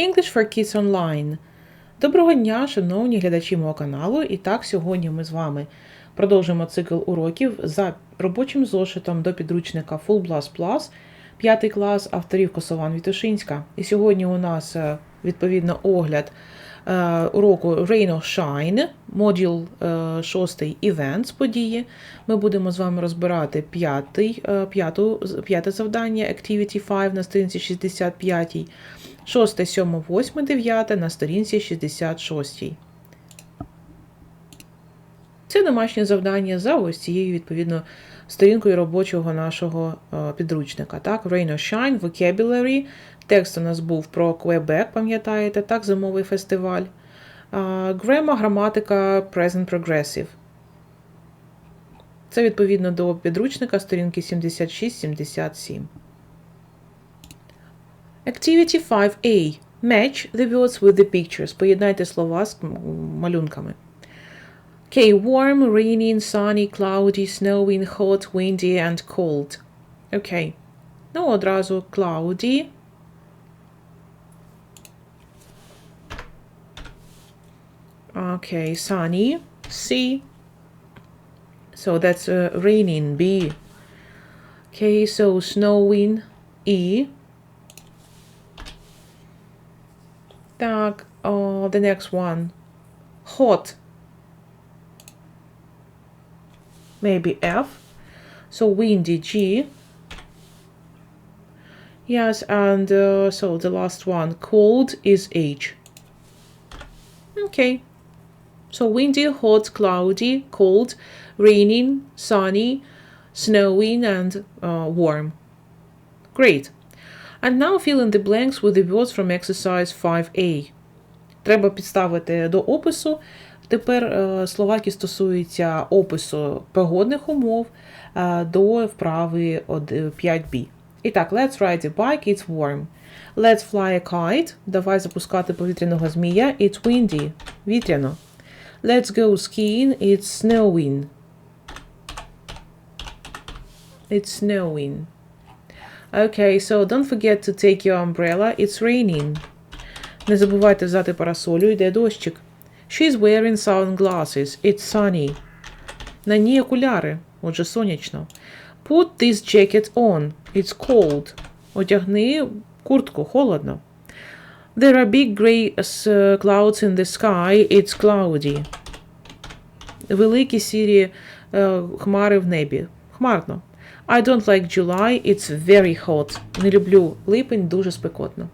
English for Kids Online. Доброго дня, шановні глядачі мого каналу. І так, сьогодні ми з вами продовжимо цикл уроків за робочим зошитом до підручника Full Blast Plus, 5 клас авторів Косован Вітушинська. І сьогодні у нас е, відповідно огляд е, уроку Rain or Shine, модул 6 Events події. Ми будемо з вами розбирати е, п'яте завдання Activity 5 на сторінці 65. 6, 7, 8, 9 на сторінці 66. Це домашнє завдання за ось цією, відповідно, сторінкою робочого нашого е, підручника. Так, Rain or Shine, Vocabulary. Текст у нас був про Quebec, пам'ятаєте, так, зимовий фестиваль. Грема, граматика, Present Progressive. Це відповідно до підручника сторінки 76-77. Activity 5A. Match the words with the pictures. Поєднайте слова з м, малюнками. Okay, warm, rainy, sunny, cloudy, snowing, hot, windy and cold. Окей. Ну, одразу cloudy. Okay, sunny, C. So that's uh, raining, B. Okay, so snowing, E. Так, uh, the next one. Hot. Maybe F. So windy G. Yes, and uh, so the last one. Cold is H. Okay. So windy, hot, cloudy, cold, raining, sunny, snowing, and uh, warm. Great. And now fill in the blanks with the words from exercise 5a. Треба підставити до опису. Тепер е, слова, які стосуються опису погодних умов е, до вправи 5b. І так, let's ride a bike, it's warm. Let's fly a kite. Давай запускати повітряного змія. It's windy. Вітряно. Let's go skiing, it's snowing. It's snowing. Okay, so don't forget to take your umbrella. It's raining. Не забувайте взяти парасолю, йде дощик. She's wearing sunglasses. It's sunny. На ній окуляри. Отже, сонячно. Put this jacket on. It's cold. Одягни куртку, холодно. There are big grey uh, clouds in the sky. It's cloudy. Великі сірі е, хмари в небі. Хмарно. I don't like July. It's very hot. Не люблю липень, дуже спекотно.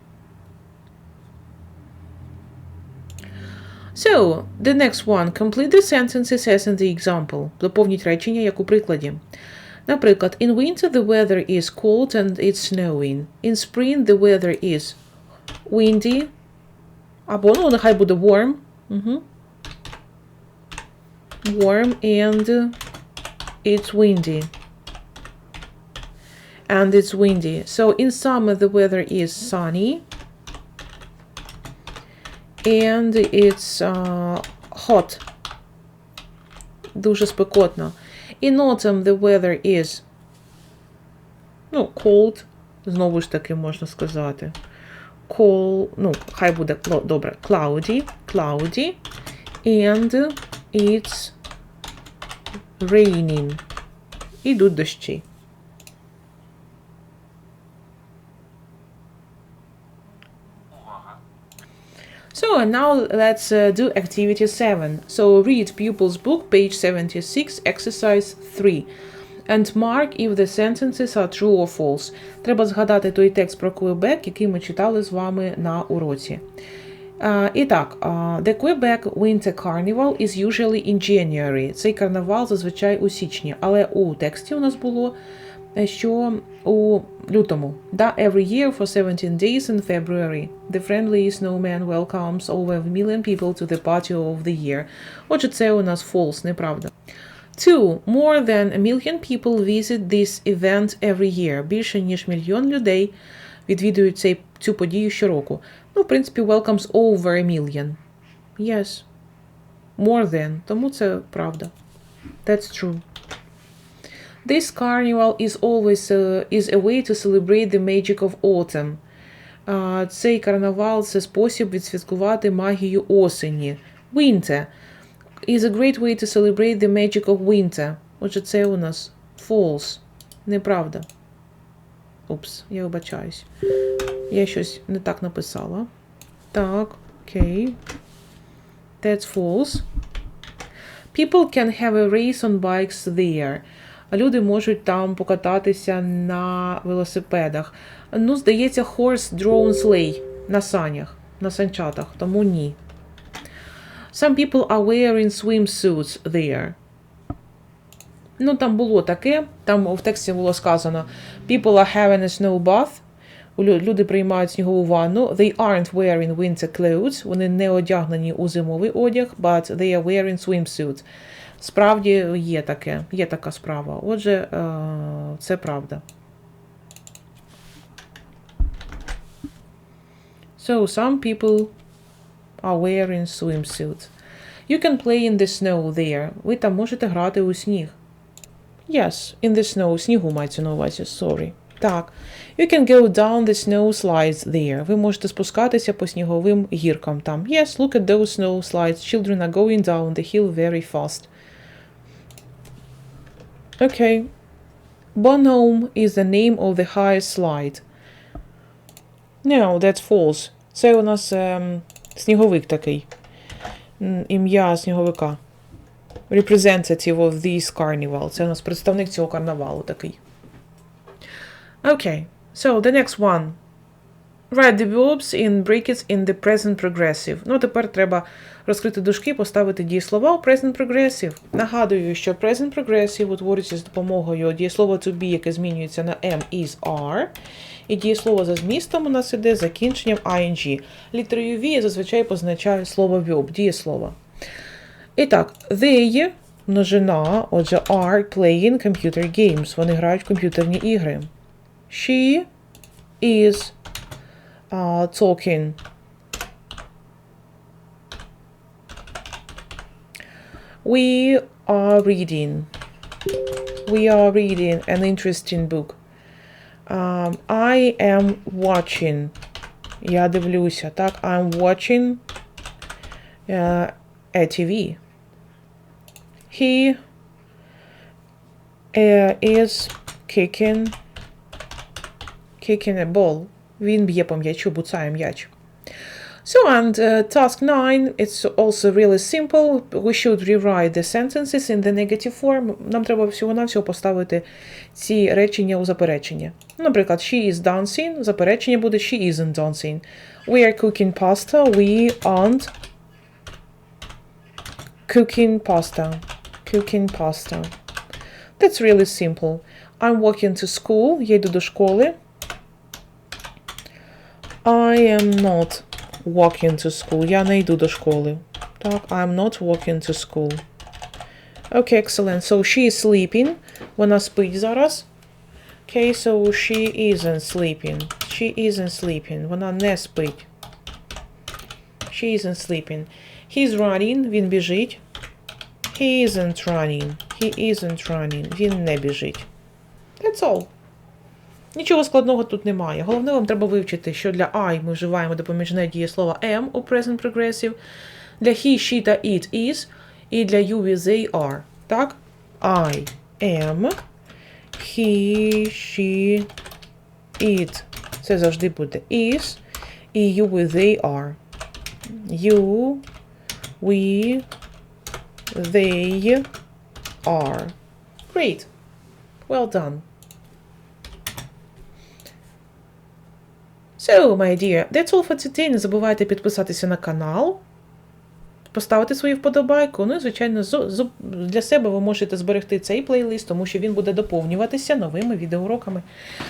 So, the next one. Complete the sentences as in the example. Доповніть речення, як у прикладі. Наприклад, in winter the weather is cold and it's snowing. In spring the weather is windy. Або, ну, нехай буде warm. Угу. Warm and it's windy. And it's windy. So in summer the weather is sunny. And it's uh, hot. Дуже спекотно. In autumn the weather is ну, cold. Знову ж таки можна сказати. Cold, ну, хай буде кло- добре. Cloudy, cloudy. And it's raining. Ідуть дощі. So now let's uh, do activity 7. So read pupil's book, page 76, exercise 3. And mark if the sentences are true or false. Треба згадати той текст про Quebec, який ми читали з вами на уроці. Uh, і так, uh, the Quebec Winter Carnival is usually in January. Цей карнавал зазвичай у січні, але у тексті у нас було е, що у лютому. Да, every year for 17 days in February. The friendly snowman welcomes over a million people to the party of the year. Отже, це у нас false, неправда. Two, more than a million people visit this event every year. Більше ніж мільйон людей відвідують цей, цю подію щороку. Ну, в принципі, welcomes over a million. Yes. More than. Тому це правда. That's true. This carnival is always uh, is a way to celebrate the magic of autumn. А, Цей карнавал це спосіб відсвяткувати магію осені. Winter is a great way to celebrate the magic of winter. Отже, це у нас false. Неправда. Упс, я вибачаюсь. Я щось не так написала. Так, окей. That's false. People can have a race on bikes there. Люди можуть там покататися на велосипедах. Ну, здається, horse-drawn sleigh на санях, на санчатах, тому ні. Some people are wearing swimsuits there. Ну, там було таке. Там в тексті було сказано: People are having a snow bath. Люди приймають снігову ванну. They aren't wearing winter clothes. Вони не одягнені у зимовий одяг, but they are wearing swimsuits. Справді є таке, є така справа. Отже, е, це правда. So some people are wearing swimsuits. You can play in the snow there. Ви там можете грати у сніг. Yes, in the snow. Снігу мається на увазі, sorry. Так. You can go down the snow slides there. Ви можете спускатися по сніговим гіркам там. Yes, look at those snow slides. Children are going down the hill very fast. Okay. Bonhomme is the name of the highest slide. No, that's false. Це у нас ем, сніговик такий. М, Ім'я сніговика. Representative of this carnival. Це у нас представник цього карнавалу такий. Okay, so the next one. Write the verbs in brackets in the present progressive. Ну, тепер треба розкрити дужки, поставити дієслова у present progressive. Нагадую, що present progressive утворюється з допомогою дієслова to be, яке змінюється на am, is, are. І дієслово за змістом у нас іде закінченням ing. Літерою V я зазвичай позначаю слово verb, дієслово. І так, they, множина, отже, are playing computer games. Вони грають в комп'ютерні ігри. She is uh, talking. We are reading. We are reading an interesting book. Um, I am watching. Я дивлюся, так? I'm watching uh, a TV. He uh, is kicking kicking a ball. Він б'є по м'ячу, буцає м'яч. So, and uh, task 9, it's also really simple. We should rewrite the sentences in the negative form. Нам треба всього-навсього поставити ці речення у заперечення. Наприклад, she is dancing, заперечення буде she isn't dancing. We are cooking pasta, we aren't cooking pasta. Cooking pasta. That's really simple. I'm walking to school, я йду до школи. I am not walking to school. Я не йду до школи. Так, I'm not walking to school. Okay, excellent. So she is sleeping. Вона спить зараз. Okay, so she isn't sleeping. She isn't sleeping. Вона не спить. She isn't sleeping. He's running. Він біжить. He isn't running. He isn't running. Він не біжить. That's all. Нічого складного тут немає. Головне, вам треба вивчити, що для I ми вживаємо допоміжне дієслово am у present progressive, для he, she та it is, і для you with they are. Так? I am, he, she, it. Це завжди буде is. І you with they are. You, we, they are. Great. Well done. So, my dear, that's all for today. Не забувайте підписатися на канал, поставити свою вподобайку. Ну і, звичайно, для себе ви можете зберегти цей плейлист, тому що він буде доповнюватися новими відеоуроками.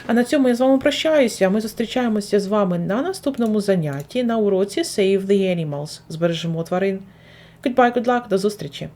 А на цьому я з вами прощаюся. Ми зустрічаємося з вами на наступному занятті на уроці Save the Animals. Збережемо тварин. Goodbye, good luck, до зустрічі!